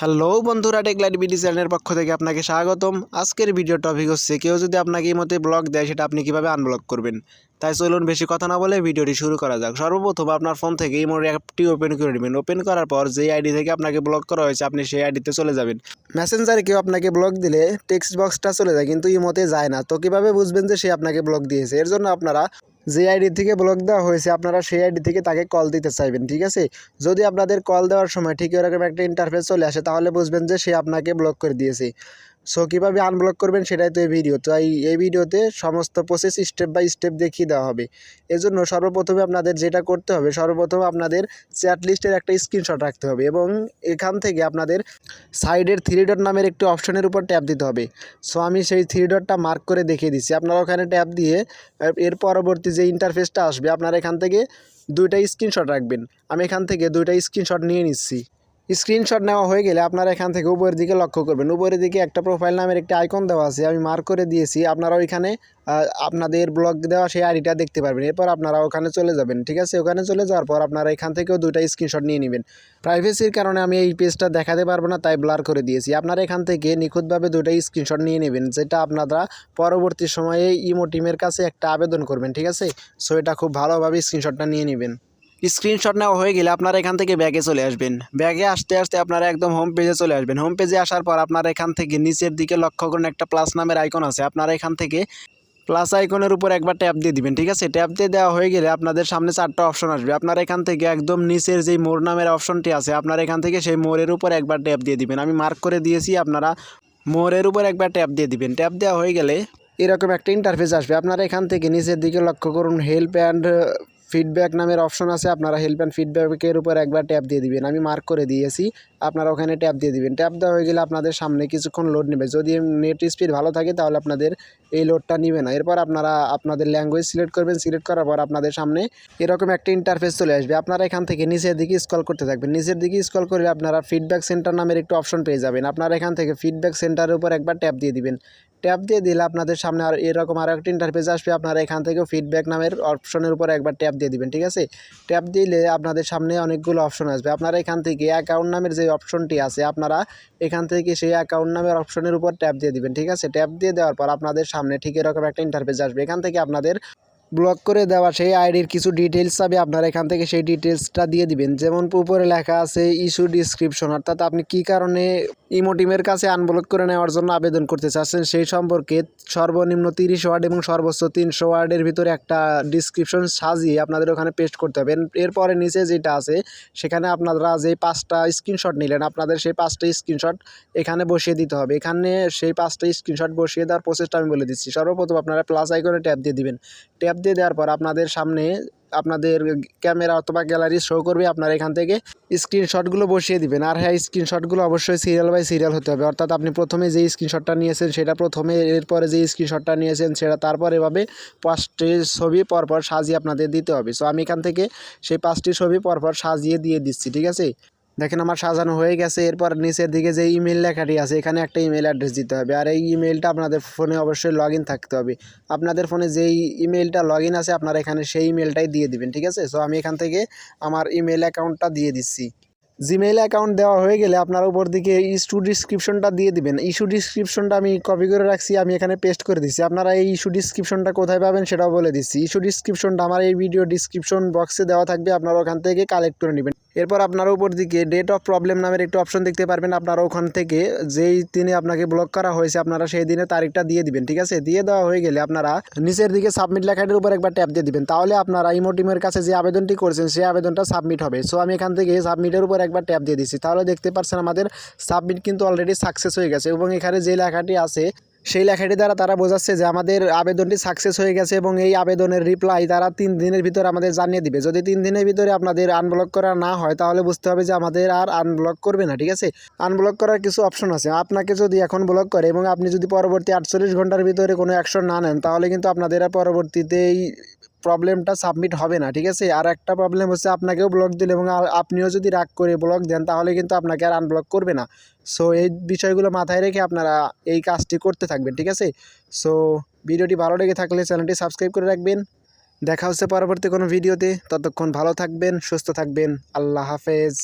Hello বন্ধুরা টেকলাইট BD চ্যানেলের পক্ষ থেকে আপনাকে স্বাগতম। আজকের ভিডিও টপিক হচ্ছে, কেউ যদি আপনাকে এই মতে ব্লগ দেয়, সেটা আপনি কীভাবে আনব্লক করবেন? তাই চলুন বেশি কথা না বলে ভিডিওটি শুরু করা যাক। সর্বপ্রথম আপনার ফোন থেকে এই মোড় অ্যাপটি ওপেন করে নেবেন। ওপেন করার পর যে আইডি থেকে আপনাকে ব্লক করা হয়েছে, আপনি সেই আইডিতে চলে যাবেন। মেসেঞ্জারে কেউ আপনাকে ব্লক দিলে টেক্সট বক্সটা চলে যায়, কিন্তু ইমোতে যায় না। তো কীভাবে বুঝবেন যে সে আপনাকে ব্লক দিয়েছে? এর জন্য আপনারা যে আইডি থেকে ব্লক দেওয়া হয়েছে, আপনারা সেই আইডি থেকে তাকে কল দিতে চাইবেন, ঠিক আছে? যদি আপনাদের কল দেওয়ার সময় ঠিক এরকম একটা ইন্টারফেস চলে আসে, তাহলে বুঝবেন যে সে আপনাকে ব্লক করে দিয়েছে। সো কীভাবে আনব্লক করবেন সেটাই তো এই ভিডিও তো এই ভিডিওতে সমস্ত প্রসেস স্টেপ বাই স্টেপ দেখিয়ে দেওয়া হবে। এজন্য সর্বপ্রথমে আপনাদের যেটা করতে হবে, সর্বপ্রথম আপনাদের চ্যাট লিস্টের একটা স্ক্রিনশট রাখতে হবে এবং এখান থেকে আপনাদের সাইডের থ্রি ডট নামের একটি অপশনের উপর ট্যাপ দিতে হবে। সো আমি সেই থ্রি ডটটা মার্ক করে দেখিয়ে দিচ্ছি। আপনারা ওখানে ট্যাপ দিয়ে, এর পরবর্তী যে ইন্টারফেসটা আসবে, আপনারা এখান থেকে দুইটা স্ক্রিনশট রাখবেন। আমি এখান থেকে দুইটা স্ক্রিনশট নিয়ে নিচ্ছি। স্ক্রিনশট নেওয়া হয়ে গেলে আপনারা এখান থেকে উপরের দিকে লক্ষ্য করবেন। উপরের দিকে একটা প্রোফাইল নামের একটি আইকন দেওয়া আছে, আমি মার্ক করে দিয়েছি। আপনারা ওইখানে আপনাদের ব্লগ দেওয়া সেই আইডিটা দেখতে পারবেন। এরপর আপনারা ওখানে চলে যাবেন, ঠিক আছে? ওখানে চলে যাওয়ার পর আপনারা এখান থেকেও দুইটা স্ক্রিনশট নিয়ে নেবেন। প্রাইভেসির কারণে আমি এই পেজটা দেখাতে পারব না, তাই ব্লার করে দিয়েছি। আপনারা এখান থেকে নিখুঁতভাবে দুইটা স্ক্রিনশট নিয়ে নেবেন, যেটা আপনারা পরবর্তী সময়ে ইমো টিমের কাছে একটা আবেদন করবেন, ঠিক আছে? সো এটা খুব ভালোভাবে স্ক্রিনশটটা নিয়ে নেবেন। স্ক্রিনশট নেওয়া হয়ে গেলে আপনারা এখান থেকে ব্যাগে চলে আসবেন। ব্যাগে আসতে আসতে আপনারা একদম হোম পেজে চলে আসবেন। হোম পেজে আসার পর আপনারা এখান থেকে নিচের দিকে লক্ষ্য করুন, একটা প্লাস নামের আইকন আছে। আপনারা এখান থেকে প্লাস আইকনের উপর একবার ট্যাপ দিয়ে দিবেন, ঠিক আছে? ট্যাপ দিয়ে দেওয়া হয়ে গেলে আপনাদের সামনে চারটা অপশন আসবে। আপনারা এখান থেকে একদম নিচের যেই মোর নামের অপশনটি আছে, আপনারা এখান থেকে সেই মোরের উপর একবার ট্যাপ দিয়ে দিবেন। আমি মার্ক করে দিয়েছি, আপনারা মোরের উপর একবার ট্যাপ দিয়ে দিবেন। ট্যাপ দেওয়া হয়ে গেলে এরকম একটা ইন্টারফেস আসবে। আপনারা এখান থেকে নিচের দিকে লক্ষ্য করুন হেল্প অ্যান্ড ফিডব্যাক নামের অপশন আছে, আপনারা হেল্প অ্যান্ড ফিডব্যাকের উপর একবার ট্যাপ দিয়ে দিবেন। আমি মার্ক করে দিয়েছি, আপনারা ওখানে ট্যাপ দিয়ে দিবেন। ট্যাপ দেওয়া হয়ে গেলে আপনাদের সামনে কিছুক্ষণ লোড নেবে। যদি নেট স্পিড ভালো থাকে তাহলে আপনাদের এই লোডটা নেবে না। এরপর আপনারা আপনাদের ল্যাঙ্গুয়েজ সিলেক্ট করবেন। সিলেক্ট করার পর আপনাদের সামনে এরকম একটা ইন্টারফেস চলে আসবে। আপনারা এখান থেকে নিচের দিকে স্ক্রল করতে থাকবেন। নিচের দিকে স্ক্রল করে আপনারা ফিডব্যাক সেন্টার নামের একটু অপশন পেয়ে যাবেন। আপনারা এখান থেকে ফিডব্যাক সেন্টারের উপর একবার ট্যাপ দিয়ে দিবেন। ট্যাপ দিয়ে দিলে আপনাদের সামনে আর এরকম আরও একটা ইন্টারফেস আসবে। আপনারা এখান থেকেও ফিডব্যাক নামের অপশনের উপর একবার ট্যাপ দিয়ে দিবেন, ঠিক আছে? ট্যাপ দিলে আপনাদের সামনে অনেকগুলো অপশন আসবে। আপনারা এখান থেকে অ্যাকাউন্ট নামের যে অপশনটি আছে, আপনারা এখান থেকে সেই অ্যাকাউন্ট নামের অপশনের উপর ট্যাপ দিয়ে দিবেন, ঠিক আছে? ট্যাপ দিয়ে দেওয়ার পর আপনাদের সামনে ঠিক এরকম একটা ইন্টারফেস আসবে। এখান থেকে আপনাদের ব্লক করে দেওয়া সেই আইডির কিছু ডিটেলস চাবে আপনারা এখান থেকে সেই ডিটেলসটা দিয়ে দিবেন। যেমন উপরে লেখা আছে ইস্যু ডিসক্রিপশন অর্থাৎ আপনি কি কারণে ইমোটিমের কাছে আনব্লক করে নেওয়ার জন্য আবেদন করতে চাচ্ছেন। সেই সম্পর্কে সর্বনিম্ন তিরিশ ওয়ার্ড এবং সর্বোচ্চ তিনশো ওয়ার্ডের ভিতরে একটা ডিসক্রিপশন সাজিয়ে আপনাদের ওখানে পেস্ট করতে হবে। এরপরে নিচে যেটা আছে, সেখানে আপনারা যে পাঁচটা স্ক্রিনশট নিলেন, আপনাদের সেই পাঁচটা স্ক্রিনশট এখানে বসিয়ে দিতে হবে। এখানে সেই পাঁচটা স্ক্রিনশট বসিয়ে দেওয়ার প্রসেসটা আমি বলে দিচ্ছি। সর্বপ্রথম আপনারা প্লাস আইকনে ট্যাপ দিয়ে দিবেন। ট্যাপ দিয়ে দেওয়ার পর আপনাদের সামনে আপনাদের ক্যামেরা অথবা গ্যালারি শো করবে, আপনারা এখান থেকে স্ক্রিনশটগুলো বসিয়ে দিবেন। আর হ্যাঁ স্ক্রিনশটগুলো অবশ্যই সিরিয়াল বাই সিরিয়াল হতে হবে। অর্থাৎ আপনি প্রথমে যে স্ক্রিনশটটা নিয়েছেন, সেটা প্রথমে, এরপরে যে স্ক্রিনশটটা নিয়েছেন, সেটা তারপর এভাবে পাঁচটি ছবি পরপর সাজিয়ে আপনাদের দিতে হবে। সো আমি এখান থেকে সেই পাঁচটি ছবি পরপর সাজিয়ে দিয়ে দিচ্ছি, ঠিক আছে? দেখেন আমার সাজানো হয়ে গেছে। এরপর নিচের দিকে যে ইমেল লেখাটি আছে, এখানে একটা ইমেল অ্যাড্রেস দিতে হবে। আর এই ইমেলটা আপনাদের ফোনে অবশ্যই লগ থাকতে হবে। আপনাদের ফোনে যেই ইমেলটা লগ আছে, আপনারা এখানে সেই ইমেলটাই দিয়ে দিবেন, ঠিক আছে? সো আমি এখান থেকে আমার ইমেল অ্যাকাউন্টটা দিয়ে দিচ্ছি। জিমেইল অ্যাকাউন্ট দেওয়া হয়ে গেলে আপনার উপর দিকে ইস্যু ডিসক্রিপশনটা দিয়ে দিবেন। ইস্যু ডিসক্রিপশনটা আমি কপি করে রাখছি, আমি এখানে পেস্ট করে দিচ্ছি। আপনারা এই ইস্যু ডিসক্রিপশনটা কোথায় পাবেন সেটাও বলে দিচ্ছি। ইস্যু ডিসক্রিপশনটা আমার এই ভিডিও ডিসক্রিপশন বক্সে দেওয়া থাকবে, আপনারা ওখান থেকে কালেক্ট করে নেবেন। এরপর আপনার উপর দিকে ডেট অফ প্রবলেম নামের একটি অপশন দেখতে পারবেন। আপনারা ওখান থেকে যেই দিনে আপনাকে ব্লক করা হয়েছে, আপনারা সেই দিনে তারিখটা দিয়ে দিবেন, ঠিক আছে? দিয়ে দেওয়া হয়ে গেলে আপনারা নিচের দিকে সাবমিট লেখাটির উপর একবার ট্যাপ দিয়ে দিবেন। তাহলে আপনারা ইমো টিমের কাছে যে আবেদনটি করছেন, সেই আবেদনটা সাবমিট হবে। সো আমি এখান থেকে সাবমিটের উপর একবার ট্যাপ দিয়ে দিচ্ছি। তাহলে দেখতে পাচ্ছেন আমাদের সাবমিট কিন্তু অলরেডি সাকসেস হয়ে গেছে এবং এখানে যে লেখাটি আছে সেই লেখাটি দ্বারা তারা বোঝাচ্ছে যে আমাদের আবেদনটি সাকসেস হয়ে গেছে এবং এই আবেদনের রিপ্লাই তারা তিন দিনের ভিতরে আমাদের জানিয়ে দিবে। যদি তিন দিনের ভিতরে আপনাদের আনব্লক করা না হয়, তাহলে বুঝতে হবে যে আমাদের আর আনব্লক করবে না, ঠিক আছে? আনব্লক করার কিছু অপশন আছে। আপনাকে যদি এখন ব্লক করে এবং আপনি যদি পরবর্তী আটচল্লিশ ঘণ্টার ভিতরে কোনো অ্যাকশন না নেন, তাহলে কিন্তু আপনাদের আর পরবর্তীতে এই প্রবলেমটা সাবমিট হবে না, ঠিক আছে? আর একটা প্রবলেম হচ্ছে আপনাকেও ব্লক দিলে এবং আপনিও যদি রাগ করে ব্লক দেন, তাহলে কিন্তু আপনাকে আর আনব্লক করবে না। সো এই বিষয়গুলো মাথায় রেখে আপনারা এই কাজটি করতে থাকবেন, ঠিক আছে? সো ভিডিওটি ভালো লেগে থাকলে চ্যানেলটি সাবস্ক্রাইব করে রাখবেন। দেখা হচ্ছে পরবর্তী কোনো ভিডিওতে। ততক্ষণ ভালো থাকবেন, সুস্থ থাকবেন। আল্লাহ হাফেজ।